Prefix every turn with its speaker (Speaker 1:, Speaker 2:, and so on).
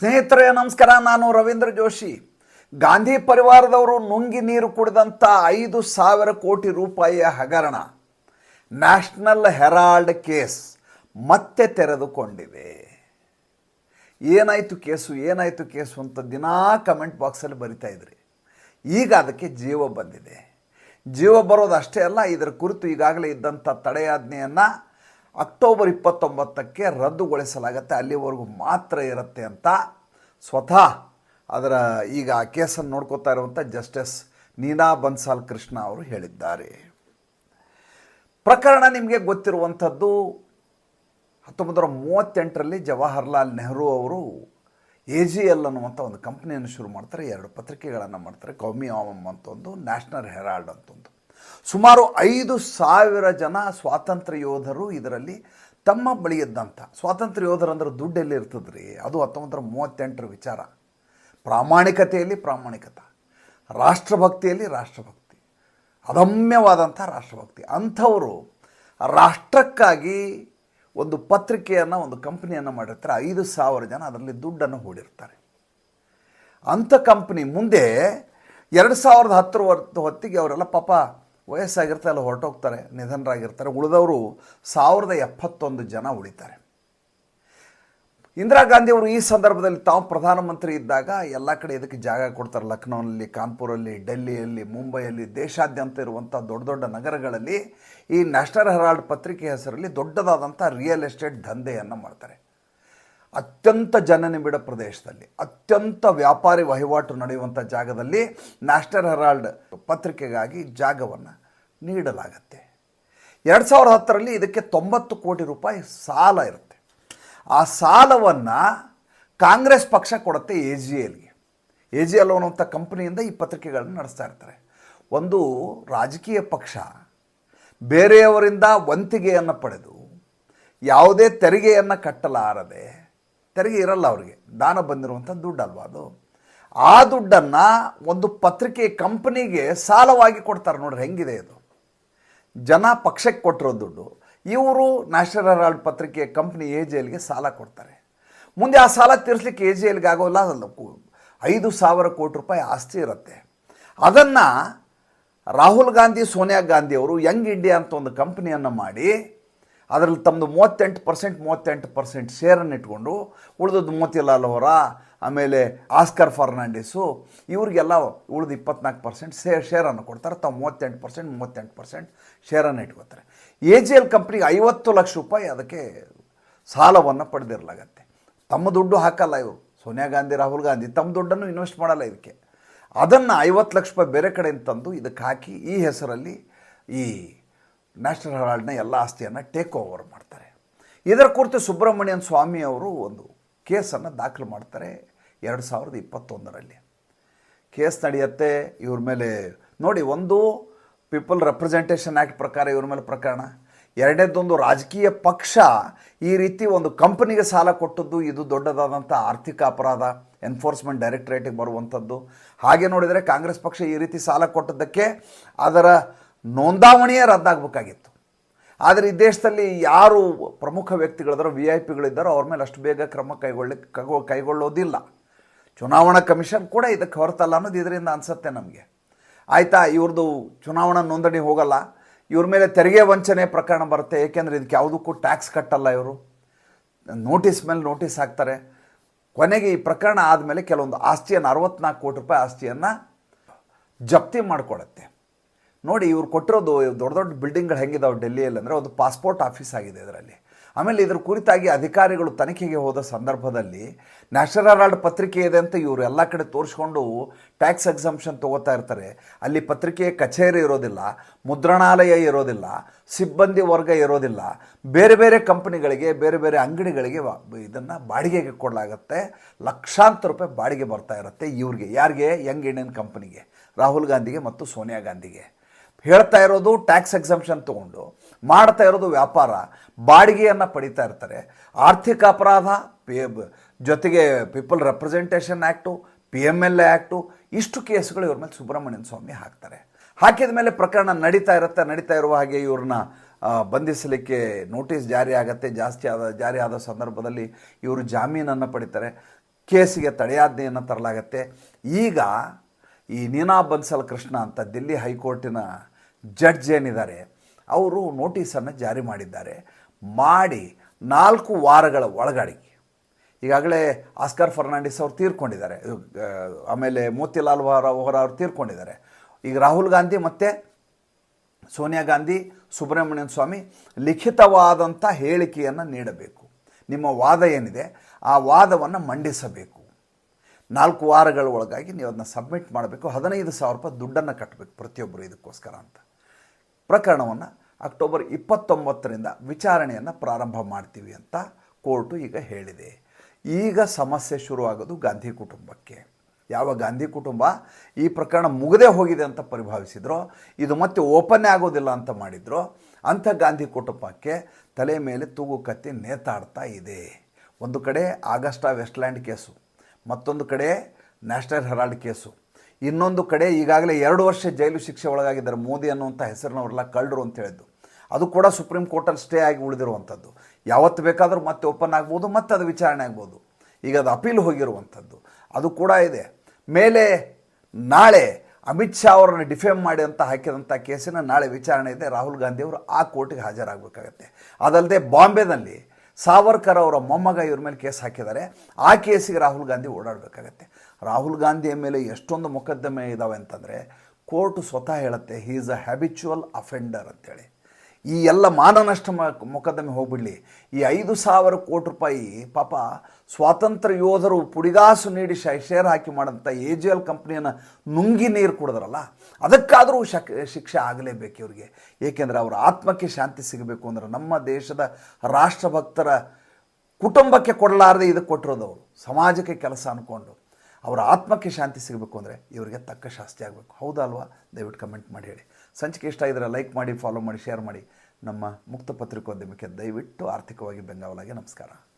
Speaker 1: ಸ್ನೇಹಿತರೆ, ನಮಸ್ಕಾರ. ನಾನು ರವೀಂದ್ರ ಜೋಶಿ. ಗಾಂಧಿ ಪರಿವಾರದವರು ನುಂಗಿ ನೀರು ಕುಡಿದಂಥ ಐದು ಸಾವಿರ ಕೋಟಿ ರೂಪಾಯಿಯ ಹಗರಣ. ನ್ಯಾಷನಲ್ ಹೆರಾಲ್ಡ್ ಕೇಸ್ ಮತ್ತೆ ತೆರೆದುಕೊಂಡಿದೆ. ಏನಾಯಿತು ಕೇಸು? ಏನಾಯಿತು ಕೇಸು ಅಂತ ದಿನಾ ಕಮೆಂಟ್ ಬಾಕ್ಸಲ್ಲಿ ಬರಿತಾ ಇದ್ರಿ. ಈಗ ಅದಕ್ಕೆ ಜೀವ ಬಂದಿದೆ. ಜೀವ ಬರೋದು ಅಷ್ಟೇ ಅಲ್ಲ, ಇದರ ಕುರಿತು ಈಗಾಗಲೇ ಇದ್ದಂಥ ತಡೆಯಾಜ್ಞೆಯನ್ನು ಅಕ್ಟೋಬರ್ ಇಪ್ಪತ್ತೊಂಬತ್ತಕ್ಕೆ ರದ್ದುಗೊಳಿಸಲಾಗತ್ತೆ, ಅಲ್ಲಿವರೆಗೂ ಮಾತ್ರ ಇರುತ್ತೆ ಅಂತ ಸ್ವತಃ ಅದರ ಈಗ ಆ ಕೇಸನ್ನು ನೋಡ್ಕೋತಾ ಇರುವಂಥ ಜಸ್ಟಿಸ್ ನೀನಾ ಬನ್ಸಾಲ್ ಕೃಷ್ಣ ಅವರು ಹೇಳಿದ್ದಾರೆ. ಪ್ರಕರಣ ನಿಮಗೆ ಗೊತ್ತಿರುವಂಥದ್ದು ಹತ್ತೊಂಬತ್ತು ನೂರ ಮೂವತ್ತೆಂಟರಲ್ಲಿ ಜವಾಹರ್ಲಾಲ್ ನೆಹರು ಅವರು ಎ ಜಿ ಎಲ್ ಅನ್ನುವಂಥ ಒಂದು ಕಂಪ್ನಿಯನ್ನು ಶುರು ಮಾಡ್ತಾರೆ, ಎರಡು ಪತ್ರಿಕೆಗಳನ್ನು ಮಾಡ್ತಾರೆ, ಕೌಮಿ ಆವಮ್ ಅಂತ ಒಂದು ನ್ಯಾಷನಲ್ ಹೆರಾಲ್ಡ್ ಅಂತ ಒಂದು ಸುಮಾರು ಐದು ಸಾವಿರ ಜನ ಸ್ವಾತಂತ್ರ್ಯ ಯೋಧರು ಇದರಲ್ಲಿ ತಮ್ಮ ಬಳಿ ಇದ್ದಂಥ ಸ್ವಾತಂತ್ರ್ಯ ಯೋಧರು ಅಂದ್ರೆ ದುಡ್ಡು ಎಲ್ಲಿ ಇರ್ತದ್ರಿ ಅದು ಹತ್ತೊಂಬತ್ತರ ಮೂವತ್ತೆಂಟರ ವಿಚಾರ. ಪ್ರಾಮಾಣಿಕತೆಯಲ್ಲಿ ಪ್ರಾಮಾಣಿಕತೆ. ರಾಷ್ಟ್ರಭಕ್ತಿಯಲ್ಲಿ ರಾಷ್ಟ್ರಭಕ್ತಿ. ಅದಮ್ಯವಾದಂಥ ರಾಷ್ಟ್ರಭಕ್ತಿ. ಅಂಥವರು ರಾಷ್ಟ್ರಕ್ಕಾಗಿ ಒಂದು ಪತ್ರಿಕೆಯನ್ನು, ಒಂದು ಕಂಪ್ನಿಯನ್ನು ಮಾಡಿರ್ತಾರೆ. ಐದು ಸಾವಿರ ಜನ ಅದರಲ್ಲಿ ದುಡ್ಡನ್ನು ಹೂಡಿರ್ತಾರೆ. ಅಂಥ ಕಂಪ್ನಿ ಮುಂದೆ ಎರಡು ಸಾವಿರದ ಹತ್ತರ ಹೊತ್ತು ಹೊತ್ತಿಗೆ ಅವರೆಲ್ಲ ಪಾಪ ವಯಸ್ಸಾಗಿರ್ತಾರೆ ಅಲ್ಲಿ ಹೊರಟೋಗ್ತಾರೆ, ನಿಧನರಾಗಿರ್ತಾರೆ, ಉಳಿದವರು ಸಾವಿರದ ಎಪ್ಪತ್ತೊಂದು ಜನ ಉಳಿತಾರೆ. ಇಂದಿರಾ ಗಾಂಧಿಯವರು ಈ ಸಂದರ್ಭದಲ್ಲಿ ತಾವು ಪ್ರಧಾನಮಂತ್ರಿ ಇದ್ದಾಗ ಎಲ್ಲ ಕಡೆ ಇದಕ್ಕೆ ಜಾಗ ಕೊಡ್ತಾರೆ. ಲಕ್ನೋನಲ್ಲಿ, ಕಾನ್ಪುರಲ್ಲಿ, ಡೆಲ್ಲಿಯಲ್ಲಿ, ಮುಂಬೈಯಲ್ಲಿ, ದೇಶಾದ್ಯಂತ ಇರುವಂಥ ದೊಡ್ಡ ದೊಡ್ಡ ನಗರಗಳಲ್ಲಿ ಈ ನ್ಯಾಷನಲ್ ಹೆರಾಲ್ಡ್ ಪತ್ರಿಕೆ ಹೆಸರಲ್ಲಿ ದೊಡ್ಡದಾದಂಥ ರಿಯಲ್ ಎಸ್ಟೇಟ್ ದಂಧೆಯನ್ನು ಮಾಡ್ತಾರೆ. ಅತ್ಯಂತ ಜನನಿಬಿಡ ಪ್ರದೇಶದಲ್ಲಿ, ಅತ್ಯಂತ ವ್ಯಾಪಾರಿ ವಹಿವಾಟು ನಡೆಯುವಂಥ ಜಾಗದಲ್ಲಿ ನ್ಯಾಷನಲ್ ಹೆರಾಲ್ಡ್ ಪತ್ರಿಕೆಗಾಗಿ ಜಾಗವನ್ನು ನೀಡಲಾಗತ್ತೆ. ಎರಡು ಸಾವಿರದ ಹತ್ತರಲ್ಲಿ ಇದಕ್ಕೆ ತೊಂಬತ್ತು ಕೋಟಿ ರೂಪಾಯಿ ಸಾಲ ಇರುತ್ತೆ. ಆ ಸಾಲವನ್ನು ಕಾಂಗ್ರೆಸ್ ಪಕ್ಷ ಕೊಡುತ್ತೆ ಎ ಜಿ ಎಲ್ಗೆ ಎ ಜಿ ಎಲ್ ಅನ್ನುವಂಥ ಕಂಪ್ನಿಯಿಂದ ಈ ಪತ್ರಿಕೆಗಳನ್ನು ನಡೆಸ್ತಾ ಇರ್ತಾರೆ. ಒಂದು ರಾಜಕೀಯ ಪಕ್ಷ ಬೇರೆಯವರಿಂದ ವಂತಿಗೆಯನ್ನು ಪಡೆದು ಯಾವುದೇ ತೆರಿಗೆಯನ್ನು ಕಟ್ಟಲಾರದೆ, ತೆರಿಗೆ ಇರಲ್ಲ ಅವರಿಗೆ, ದಾನ ಬಂದಿರುವಂಥ ದುಡ್ಡು ಅಲ್ವಾ ಅದು? ಆ ದುಡ್ಡನ್ನು ಒಂದು ಪತ್ರಿಕೆ ಕಂಪ್ನಿಗೆ ಸಾಲವಾಗಿ ಕೊಡ್ತಾರೆ ನೋಡ್ರಿ, ಹೆಂಗಿದೆ ಇದು ಜನ ಪಕ್ಷಕ್ಕೆ ಕೊಟ್ಟಿರೋ ದುಡ್ಡು, ಇವರು ನ್ಯಾಷನಲ್ ಹೆರಾಲ್ಡ್ ಪತ್ರಿಕೆ ಕಂಪ್ನಿ ಎ ಜಿ ಎಲ್ಗೆ ಸಾಲ ಕೊಡ್ತಾರೆ. ಮುಂದೆ ಆ ಸಾಲ ತೀರಿಸ್ಲಿಕ್ಕೆ ಎ ಜಿ ಎಲ್ಗೆ ಆಗೋಲ್ಲ ಐದು ಸಾವಿರ ಕೋಟಿ ರೂಪಾಯಿ ಆಸ್ತಿ ಇರುತ್ತೆ. ಅದನ್ನು ರಾಹುಲ್ ಗಾಂಧಿ, ಸೋನಿಯಾ ಗಾಂಧಿ ಅವರು ಯಂಗ್ ಇಂಡಿಯಾ ಅಂತ ಒಂದು ಕಂಪ್ನಿಯನ್ನು ಮಾಡಿ, ಅದರಲ್ಲಿ ತಮ್ಮದು ಮೂವತ್ತೆಂಟು ಪರ್ಸೆಂಟ್ ಮೂವತ್ತೆಂಟು ಪರ್ಸೆಂಟ್ ಶೇರನ್ನು ಇಟ್ಕೊಂಡು, ಉಳಿದದ್ದು ಮೋತಿಲಾಲ್ ಅವರ ಆಮೇಲೆ ಆಸ್ಕರ್ ಫರ್ನಾಂಡಿಸು, ಇವ್ರಿಗೆಲ್ಲ ಉಳಿದು ಇಪ್ಪತ್ನಾಲ್ಕು ಪರ್ಸೆಂಟ್ ಸೇ ಶೇರನ್ನು ಕೊಡ್ತಾರೆ. ತಾವು ಮೂವತ್ತೆಂಟು ಪರ್ಸೆಂಟ್ ಮೂವತ್ತೆಂಟು ಪರ್ಸೆಂಟ್ ಶೇರನ್ನು ಇಟ್ಕೋತಾರೆ. ಎ ಜಿ ಎಲ್ ಕಂಪ್ನಿಗೆ ಐವತ್ತು ಲಕ್ಷ ರೂಪಾಯಿ ಅದಕ್ಕೆ ಸಾಲವನ್ನು ಪಡೆದಿರಲಾಗತ್ತೆ. ತಮ್ಮ ದುಡ್ಡು ಹಾಕಲ್ಲ ಇವರು. ಸೋನಿಯಾ ಗಾಂಧಿ, ರಾಹುಲ್ ಗಾಂಧಿ ತಮ್ಮ ದುಡ್ಡನ್ನು ಇನ್ವೆಸ್ಟ್ ಮಾಡಲ್ಲ ಇದಕ್ಕೆ. ಅದನ್ನು ಐವತ್ತು ಲಕ್ಷ ರೂಪಾಯಿ ಬೇರೆ ಕಡೆಯಿಂದ ತಂದು ಇದಕ್ಕೆ ಹಾಕಿ ಈ ಹೆಸರಲ್ಲಿ ಈ ನ್ಯಾಷನಲ್ ಹೆರಾಲ್ಡ್ನ ಎಲ್ಲ ಆಸ್ತಿಯನ್ನು ಟೇಕ್ ಓವರ್ ಮಾಡ್ತಾರೆ. ಇದರ ಕುರಿತು ಸುಬ್ರಹ್ಮಣ್ಯನ್ ಸ್ವಾಮಿ ಅವರು ಒಂದು ಕೇಸನ್ನು ದಾಖಲು ಮಾಡ್ತಾರೆ. ಎರಡು ಸಾವಿರದ ಇಪ್ಪತ್ತೊಂದರಲ್ಲಿ. ಕೇಸ್ ನಡೆಯುತ್ತೆ, ಇವ್ರ ಮೇಲೆ, ನೋಡಿ, ಒಂದು ಪೀಪಲ್ ರೆಪ್ರೆಸೆಂಟೇಷನ್ ಆ್ಯಕ್ಟ್ ಪ್ರಕಾರ ಇವ್ರ ಮೇಲೆ ಪ್ರಕರಣ. ಎರಡನೇದೊಂದು ರಾಜಕೀಯ ಪಕ್ಷ ಈ ರೀತಿ ಒಂದು ಕಂಪನಿಗೆ ಸಾಲ ಕೊಟ್ಟದ್ದು, ಇದು ದೊಡ್ಡದಾದಂಥ ಆರ್ಥಿಕ ಅಪರಾಧ ಎನ್ಫೋರ್ಸ್ಮೆಂಟ್ ಡೈರೆಕ್ಟರೇಟಿಗೆ ಬರುವಂಥದ್ದು. ಹಾಗೆ ನೋಡಿದರೆ ಕಾಂಗ್ರೆಸ್ ಪಕ್ಷ ಈ ರೀತಿ ಸಾಲ ಕೊಟ್ಟದ್ದಕ್ಕೆ ಅದರ ನೋಂದಾವಣಿಯೇ ರದ್ದಾಗಬೇಕಾಗಿತ್ತು. ಆದರೆ ಈ ದೇಶದಲ್ಲಿ ಯಾರು ಪ್ರಮುಖ ವ್ಯಕ್ತಿಗಳಿದ್ದಾರೋ ವಿ ಐ ಪಿಗಳಿದ್ದಾರೋ ಅವ್ರ ಮೇಲೆ ಅಷ್ಟು ಬೇಗ ಕ್ರಮ ಕೈಗೊಳ್ಳಿಕ್ಕೆ ಕಗೊ ಕೈಗೊಳ್ಳೋದಿಲ್ಲ. ಚುನಾವಣಾ ಕಮಿಷನ್ ಕೂಡ ಇದಕ್ಕೆ ಹೊರತಲ್ಲ ಅನ್ನೋದು ಇದರಿಂದ ಅನಿಸುತ್ತೆ ನಮಗೆ. ಆಯಿತಾ ಇವ್ರದ್ದು ಚುನಾವಣಾ ನೋಂದಣಿ ಹೋಗಲ್ಲ, ಇವ್ರ ಮೇಲೆ ತೆರಿಗೆ ವಂಚನೆ ಪ್ರಕರಣ ಬರುತ್ತೆ, ಏಕೆಂದರೆ ಇದಕ್ಕೆ ಯಾವುದಕ್ಕೂ ಟ್ಯಾಕ್ಸ್ ಕಟ್ಟಲ್ಲ ಇವರು. ನೋಟಿಸ್ ಮೇಲೆ ನೋಟಿಸ್ ಹಾಕ್ತಾರೆ. ಕೊನೆಗೆ ಈ ಪ್ರಕರಣ ಆದಮೇಲೆ ಕೆಲವೊಂದು ಆಸ್ತಿಯನ್ನು, ಅರವತ್ನಾಲ್ಕು ಕೋಟಿ ರೂಪಾಯಿ ಆಸ್ತಿಯನ್ನು ಜಪ್ತಿ ಮಾಡಿಕೊಡತ್ತೆ ನೋಡಿ, ಇವ್ರು ಕೊಟ್ಟಿರೋದು ದೊಡ್ಡ ದೊಡ್ಡ ಬಿಲ್ಡಿಂಗ್ಗಳು ಹೆಂಗಿದಾವೆ ಡೆಲ್ಲಿಯಲ್ಲಿ ಅಂದರೆ ಒಂದು ಪಾಸ್ಪೋರ್ಟ್ ಆಫೀಸ್ ಆಗಿದೆ ಇದರಲ್ಲಿ. ಆಮೇಲೆ ಇದ್ರ ಕುರಿತಾಗಿ ಅಧಿಕಾರಿಗಳು ತನಿಖೆಗೆ ಹೋದ ಸಂದರ್ಭದಲ್ಲಿ ನ್ಯಾಷನಲ್ ಹೆರಾಲ್ಡ್ ಪತ್ರಿಕೆ ಇದೆ ಅಂತ ಇವರು ಎಲ್ಲ ಕಡೆ ತೋರಿಸ್ಕೊಂಡು ಟ್ಯಾಕ್ಸ್ ಎಕ್ಸಂಪ್ಷನ್ ತೊಗೋತಾ ಇರ್ತಾರೆ. ಅಲ್ಲಿ ಪತ್ರಿಕೆಯ ಕಚೇರಿ ಇರೋದಿಲ್ಲ, ಮುದ್ರಣಾಲಯ ಇರೋದಿಲ್ಲ, ಸಿಬ್ಬಂದಿ ವರ್ಗ ಇರೋದಿಲ್ಲ. ಬೇರೆ ಬೇರೆ ಕಂಪನಿಗಳಿಗೆ, ಬೇರೆ ಬೇರೆ ಅಂಗಡಿಗಳಿಗೆ ಇದನ್ನು ಬಾಡಿಗೆಗೆ ಕೊಡಲಾಗತ್ತೆ. ಲಕ್ಷಾಂತರ ರೂಪಾಯಿ ಬಾಡಿಗೆ ಬರ್ತಾ ಇರುತ್ತೆ ಇವ್ರಿಗೆ. ಯಾರಿಗೆ? ಯಂಗ್ ಇಂಡಿಯನ್ ಕಂಪನಿಗೆ. ರಾಹುಲ್ ಗಾಂಧಿಗೆ ಮತ್ತು ಸೋನಿಯಾ ಗಾಂಧಿಗೆ. ಹೇಳ್ತಾ ಇರೋದು ಟ್ಯಾಕ್ಸ್ ಎಕ್ಸಂಪ್ಷನ್ ತೊಗೊಂಡು. ಮಾಡ್ತಾ ಇರೋದು ವ್ಯಾಪಾರ, ಬಾಡಿಗೆಯನ್ನು ಪಡಿತಾ ಇರ್ತಾರೆ. ಆರ್ಥಿಕ ಅಪರಾಧ ಜೊತೆಗೆ people representation act P M L A act ಇಷ್ಟು ಕೇಸ್ಗಳು ಇವ್ರ ಮೇಲೆ ಸುಬ್ರಹ್ಮಣ್ಯನ ಸ್ವಾಮಿ ಹಾಕ್ತಾರೆ. ಹಾಕಿದ ಮೇಲೆ ಪ್ರಕರಣ ನಡೀತಾ ಇರುತ್ತೆ, ನಡೀತಾ ಇರುವ ಹಾಗೆ ಇವ್ರನ್ನ ಬಂಧಿಸಲಿಕ್ಕೆ ನೋಟಿಸ್ ಜಾರಿ ಆಗತ್ತೆ, ಜಾಸ್ತಿ ಆದ, ಜಾರಿ ಆದ ಸಂದರ್ಭದಲ್ಲಿ ಇವರು ಜಾಮೀನನ್ನು ಪಡಿತಾರೆ. ಕೇಸಿಗೆ ತಡೆಯಾಜ್ಞೆಯನ್ನು ತರಲಾಗತ್ತೆ. ಈಗ ಈ ನೀನಾ ಬನ್ಸಲ್ ಕೃಷ್ಣ ಅಂತ ದಿಲ್ಲಿ ಹೈಕೋರ್ಟಿನ ಜಡ್ಜ್ ಏನಿದ್ದಾರೆ ಅವರು ನೋಟಿಸನ್ನು ಜಾರಿ ಮಾಡಿದ್ದಾರೆ. ಮಾಡಿ ನಾಲ್ಕು ವಾರಗಳ ಒಳಗಡೆ ಈಗಾಗಲೇ ಆಸ್ಕರ್ ಫರ್ನಾಂಡಿಸ್ ಅವರು ತೀರ್ಕೊಂಡಿದ್ದಾರೆ. ಆಮೇಲೆ ಮೋತಿಲಾಲ್ ವೋಹರ ಅವ್ರು ತೀರ್ಕೊಂಡಿದ್ದಾರೆ. ಈಗ ರಾಹುಲ್ ಗಾಂಧಿ ಮತ್ತು ಸೋನಿಯಾ ಗಾಂಧಿ, ಸುಬ್ರಹ್ಮಣ್ಯನ್ ಸ್ವಾಮಿ ಲಿಖಿತವಾದಂಥ ಹೇಳಿಕೆಯನ್ನು ನೀಡಬೇಕು. ನಿಮ್ಮ ವಾದ ಏನಿದೆ ಆ ವಾದವನ್ನು ಮಂಡಿಸಬೇಕು. ನಾಲ್ಕು ವಾರಗಳ ಒಳಗಾಗಿ ನೀವು ಅದನ್ನ ಸಬ್ಮಿಟ್ ಮಾಡಬೇಕು. ಹದಿನೈದು ಸಾವಿರ ರೂಪಾಯಿ ದುಡ್ಡನ್ನು ಕಟ್ಟಬೇಕು ಪ್ರತಿಯೊಬ್ಬರು ಇದಕ್ಕೋಸ್ಕರ ಅಂತ. ಪ್ರಕರಣವನ್ನು ಅಕ್ಟೋಬರ್ ಇಪ್ಪತ್ತೊಂಬತ್ತರಿಂದ ವಿಚಾರಣೆಯನ್ನು ಪ್ರಾರಂಭ ಮಾಡ್ತೀವಿ ಅಂತ ಕೋರ್ಟು ಈಗ ಹೇಳಿದೆ. ಈಗ ಸಮಸ್ಯೆ ಶುರುವಾಗೋದು ಗಾಂಧಿ ಕುಟುಂಬಕ್ಕೆ. ಯಾವ ಗಾಂಧಿ ಕುಟುಂಬ ಈ ಪ್ರಕರಣ ಮುಗದೇ ಹೋಗಿದೆ ಅಂತ ಪರಿಭಾವಿಸಿದ್ರೋ, ಇದು ಮತ್ತೆ ಓಪನ್ ಆಗೋದಿಲ್ಲ ಅಂತ ಮಾಡಿದ್ರು, ಅಂಥ ಗಾಂಧಿ ಕುಟುಂಬಕ್ಕೆ ತಲೆ ಮೇಲೆ ತೂಗು ಕತ್ತಿ ನೇತಾಡ್ತಾ ಇದೆ. ಒಂದು ಕಡೆ ಆಗಸ್ಟಾ ವೆಸ್ಟ್ಲ್ಯಾಂಡ್ ಕೇಸು, ಮತ್ತೊಂದು ಕಡೆ ನ್ಯಾಷನಲ್ ಹೆರಾಲ್ಡ್ ಕೇಸು. ಇನ್ನೊಂದು ಕಡೆ ಈಗಾಗಲೇ ಎರಡು ವರ್ಷ ಜೈಲು ಶಿಕ್ಷೆ ಒಳಗಾಗಿದ್ದಾರೆ. ಮೋದಿ ಅನ್ನುವಂಥ ಹೆಸರಿನವರೆಲ್ಲ ಕಳ್ಳರು ಅಂತ ಹೇಳಿದ್ದು. ಅದು ಕೂಡ ಸುಪ್ರೀಂ ಕೋರ್ಟಲ್ಲಿ ಸ್ಟೇ ಆಗಿ ಉಳಿದಿರುವಂಥದ್ದು. ಯಾವತ್ತು ಬೇಕಾದರೂ ಮತ್ತೆ ಓಪನ್ ಆಗ್ಬೋದು, ಮತ್ತೆ ಅದು ವಿಚಾರಣೆ ಆಗ್ಬೋದು. ಈಗ ಅದು ಅಪೀಲ್ ಹೋಗಿರುವಂಥದ್ದು. ಅದು ಕೂಡ ಇದೆ. ಮೇಲೆ ನಾಳೆ ಅಮಿತ್ ಶಾ ಅವರನ್ನು ಡಿಫೇಮ್ ಮಾಡಿ ಅಂತ ಹಾಕಿದಂಥ ಕೇಸಿನ ನಾಳೆ ವಿಚಾರಣೆ ಇದೆ. ರಾಹುಲ್ ಗಾಂಧಿ ಅವರು ಆ ಕೋರ್ಟಿಗೆ ಹಾಜರಾಗಬೇಕಾಗತ್ತೆ. ಅದಲ್ಲದೆ ಬಾಂಬೆನಲ್ಲಿ ಸಾವರ್ಕರ್ ಅವರ ಮೊಮ್ಮಗ ಇವ್ರ ಮೇಲೆ ಕೇಸ್ ಹಾಕಿದ್ದಾರೆ. ಆ ಕೇಸಿಗೆ ರಾಹುಲ್ ಗಾಂಧಿ ಓಡಾಡಬೇಕಾಗತ್ತೆ. ರಾಹುಲ್ ಗಾಂಧಿಯ ಮೇಲೆ ಎಷ್ಟೊಂದು ಮೊಕದ್ದಮೆ ಇದ್ದಾವೆ ಅಂತಂದರೆ ಕೋರ್ಟ್ ಸ್ವತಃ ಹೇಳುತ್ತೆ he is a habitual offender ಅಂತೇಳಿ. ಈ ಎಲ್ಲ ಮಾನನಷ್ಟ ಮೊಕದ್ದಮೆ ಹೋಗ್ಬಿಡಲಿ. ಈ ಐದು ಸಾವಿರ ಕೋಟಿ ರೂಪಾಯಿ ಪಾಪ ಸ್ವಾತಂತ್ರ್ಯ ಯೋಧರು ಪುಡಿಗಾಸು ನೀಡಿ ಶ ಶೇರ್ ಹಾಕಿ ಮಾಡೋಂಥ ಎ ಜಿ ಎಲ್ ಕಂಪ್ನಿಯನ್ನು ನುಂಗಿ ನೀರು ಕುಡಿದ್ರಲ್ಲ, ಅದಕ್ಕಾದರೂ ಶಕ್, ಶಿಕ್ಷೆ ಆಗಲೇಬೇಕು ಇವ್ರಿಗೆ. ಏಕೆಂದರೆ ಅವರ ಆತ್ಮಕ್ಕೆ ಶಾಂತಿ ಸಿಗಬೇಕು ಅಂದರೆ ನಮ್ಮ ದೇಶದ ರಾಷ್ಟ್ರಭಕ್ತರ ಕುಟುಂಬಕ್ಕೆ ಕೊಡಲಾರದೆ ಇದಕ್ಕೆ ಕೊಟ್ಟಿರೋದು ಅವರು. ಸಮಾಜಕ್ಕೆ ಕೆಲಸ ಅಂದ್ಕೊಂಡು ಅವರ ಆತ್ಮಕ್ಕೆ ಶಾಂತಿ ಸಿಗಬೇಕು ಅಂದರೆ ಇವರಿಗೆ ತಕ್ಕ ಶಾಸ್ತಿ ಆಗಬೇಕು. ಹೌದಾ ಅಲ್ವಾ ದಯವಿಟ್ಟು ಕಮೆಂಟ್ ಮಾಡಿ ಹೇಳಿ. ಸಂಚಿಕೆ ಇಷ್ಟ ಆಗಿದ್ರೆ ಲೈಕ್ ಮಾಡಿ ಫಾಲೋ ಮಾಡಿ ಶೇರ್ ಮಾಡಿ. ನಮ್ಮ ಮುಕ್ತ ಪತ್ರಿಕೋದ್ಯಮಕ್ಕೆ ದಯವಿಟ್ಟು ಆರ್ಥಿಕವಾಗಿ ಬೆಂಗಾವಲಾಗಿ ನಮಸ್ಕಾರ.